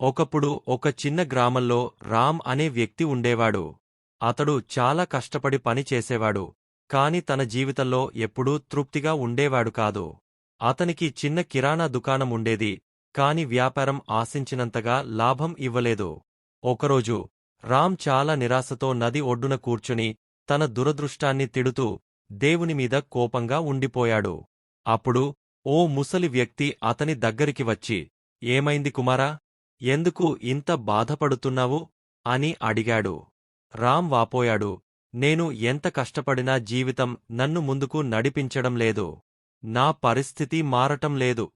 ఒకప్పుడు ఒక చిన్న గ్రామంలో రామ్ అనే వ్యక్తి ఉండేవాడు. అతడు చాలా కష్టపడి పని చేసేవాడు. కాని తన జీవితంలో ఎప్పుడూ తృప్తిగా ఉండేవాడు కాదు. అతనికి చిన్న కిరాణా దుకాణం ఉండేది. కాని వ్యాపారం ఆశించినంతగా లాభం ఇవ్వలేదు. ఒకరోజు రామ్ చాలా నిరాశతో నది ఒడ్డున కూర్చుని తన దురదృష్టాన్ని తిడుతూ దేవుని మీద కోపంగా ఉండిపోయాడు. అప్పుడు ఓ ముసలి వ్యక్తి అతని దగ్గరికి వచ్చి ఏమైంది కుమారా? ఎందుకు ఇంత బాధపడుతున్నావు? అని అడిగాడు. రామ్ వాపోయాడు. నేను ఎంత కష్టపడినా జీవితం నన్ను ముందుకు నడిపించడం లేదు. నా పరిస్థితి మారటం లేదు.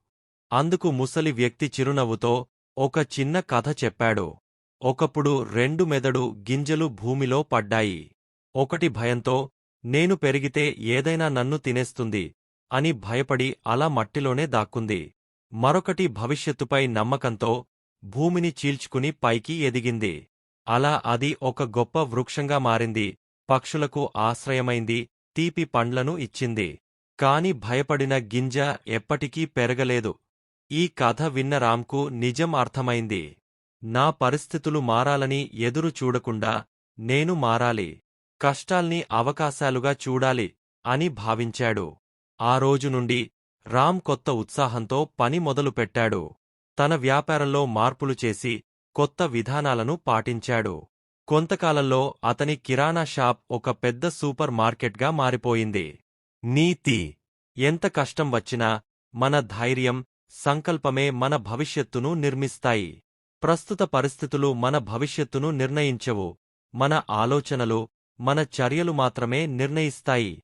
అందుకు ముసలి వ్యక్తి చిరునవ్వుతో ఒక చిన్న కథ చెప్పాడు. ఒకప్పుడు రెండు మెదడు గింజలు భూమిలో పడ్డాయి. ఒకటి భయంతో నేను పెరిగితే ఏదైనా నన్ను తినేస్తుంది అని భయపడి అలా మట్టిలోనే దాక్కుంది. మరొకటి భవిష్యత్తుపై నమ్మకంతో భూమిని చీల్చుకుని పైకి ఎదిగింది. అలా అది ఒక గొప్ప వృక్షంగా మారింది. పక్షులకు ఆశ్రయమైంది. తీపి పండ్లను ఇచ్చింది. కాని భయపడిన గింజ ఎప్పటికీ పెరగలేదు. ఈ కథ విన్న రామ్కు నిజం అర్థమైంది. నా పరిస్థితులు మారాలని ఎదురు చూడకుండా నేను మారాలి. కష్టాల్ని అవకాశాలుగా చూడాలి అని భావించాడు. ఆ రోజు నుండి రామ్ కొత్త ఉత్సాహంతో పని మొదలుపెట్టాడు. తన వ్యాపారంలో మార్పులు చేసి కొత్త విధానాలను పాటించాడు. కొంతకాలంలో అతని కిరాణా షాప్ ఒక పెద్ద సూపర్ మార్కెట్గా మారిపోయింది. నీతి. ఎంత కష్టం వచ్చినా మన ధైర్యం సంకల్పమే మన భవిష్యత్తును నిర్మిస్తాయి. ప్రస్తుత పరిస్థితులు మన భవిష్యత్తును నిర్ణయించవు. మన ఆలోచనలు మన చర్యలు మాత్రమే నిర్ణయిస్తాయి.